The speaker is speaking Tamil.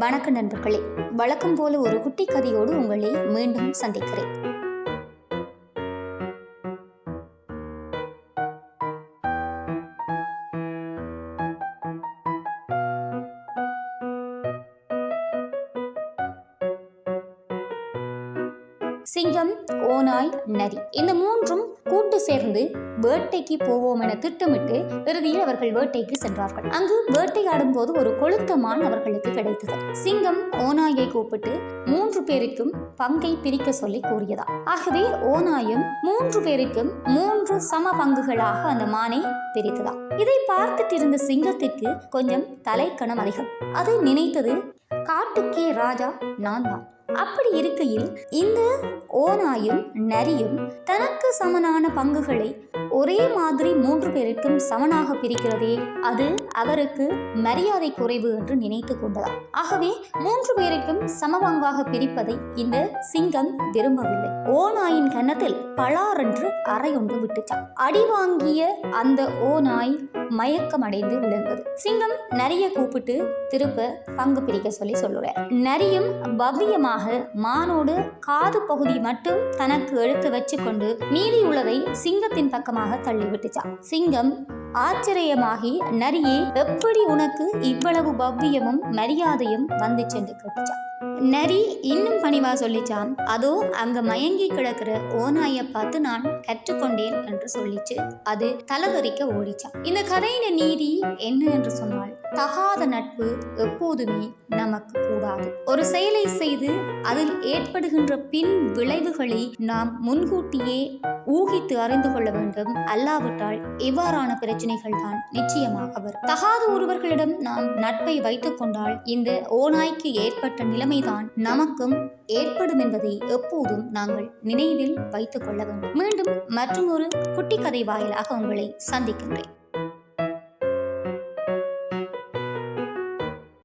வணக்க நண்பர்களே. வழக்கம் போல ஒரு குட்டி கதையோடு உங்களை மீண்டும் சந்திக்கிறேன். சிங்கம் ஓநாய் நரி இந்த மூன்றும் கூட்டு சேர்ந்து வேட்டைக்கு போவோம் என திட்டமிட்டு இறுதியில் அவர்கள் வேட்டைக்கு சென்றார்கள். அங்கு வேட்டையாடும் போது ஒரு கொளுத்த மான் அவர்களுக்கு கிடைத்தது. சிங்கம் ஓநாயை கூப்பிட்டு மூன்று பேருக்கும் பங்கை பிரிக்க சொல்லி கூறியதா? ஆகவே ஓநாயும் மூன்று பேருக்கும் மூன்று சம பங்குகளாக அந்த மானை பிரித்ததா? இதை பார்த்துட்டு இருந்த சிங்கத்திற்கு கொஞ்சம் தலைக்கணம் அதிகம். அது நினைத்தது காட்டுக்கே ராஜா நான் தான் அப்படி இருக்கையில் இந்த ஓநாயும் நரியும் தனக்கு சமனான பங்குகளை ஒரே மாதிரி மூன்று பேருக்கும் சமனாக பிரிக்கிறதே அது அவருக்கு மரியாதை குறைவு என்று நினைத்து கொண்டதா ஆகவே மூன்று பேருக்கும் சமபங்காக பிரிப்பதை இந்த சிங்கம் விரும்பவில்லை. ஓநாயின் கன்னத்தில் பலாரென்று அறை ஒன்று விட்டுச்சான் அடி வாங்கிய அந்த ஓநாய் மயக்கம் அடைந்து விழுந்தது. சிங்கம் நரிய கூப்பிட்டு திருப்ப பங்கு பிரிக்க சொல்லி சொல்லுற நரியும் பவ்யமாக மானோடு காது பகுதி மட்டும் தனக்கு எடுத்து வச்சுக்கொண்டு மீதி உள்ளதை சிங்கத்தின் பக்கமாக தள்ளிவிட்டுச்சான் சிங்கம் ஆச்சரியமாகி நரியே எப்படி உனக்கு இவ்வளவு பவ்யமும் மரியாதையும் வந்து சென்று கேட்டுச்சான்? நரி இன்னும் பணிவா சொல்லிச்சான் அதோ அங்க மயங்கி கிடக்கிற ஓநாயை பார்த்து நான் கற்றுக்கொண்டேன் என்று சொல்லிச்சு. அது தலைவரிக்க ஓடிச்சான் இந்த கதையின நீதி என்ன என்று சொன்னால் தகாத நட்பு எப்போதுமே நமக்கு கூடாது. ஒரு செயலை செய்து அதில் ஏற்படுகின்ற பின் விளைவுகளை நாம் முன்கூட்டியே ஊகித்து அறிந்து கொள்ள வேண்டும். அல்லாவிட்டால் இவ்வாறான பிரச்சனைகள் தான் நிச்சயமாக வரும். தகாத ஒருவர்களிடம் நாம் நட்பை வைத்துக் கொண்டால் இந்த ஓநாய்க்கு ஏற்பட்ட நிலைமைதான் நமக்கும் ஏற்படும் என்பதை எப்போதும் நாங்கள் நினைவில் வைத்துக் கொள்ள வேண்டும். மீண்டும் மற்றும் ஒரு குட்டி கதை வாயிலாக உங்களை சந்திக்கின்றேன்.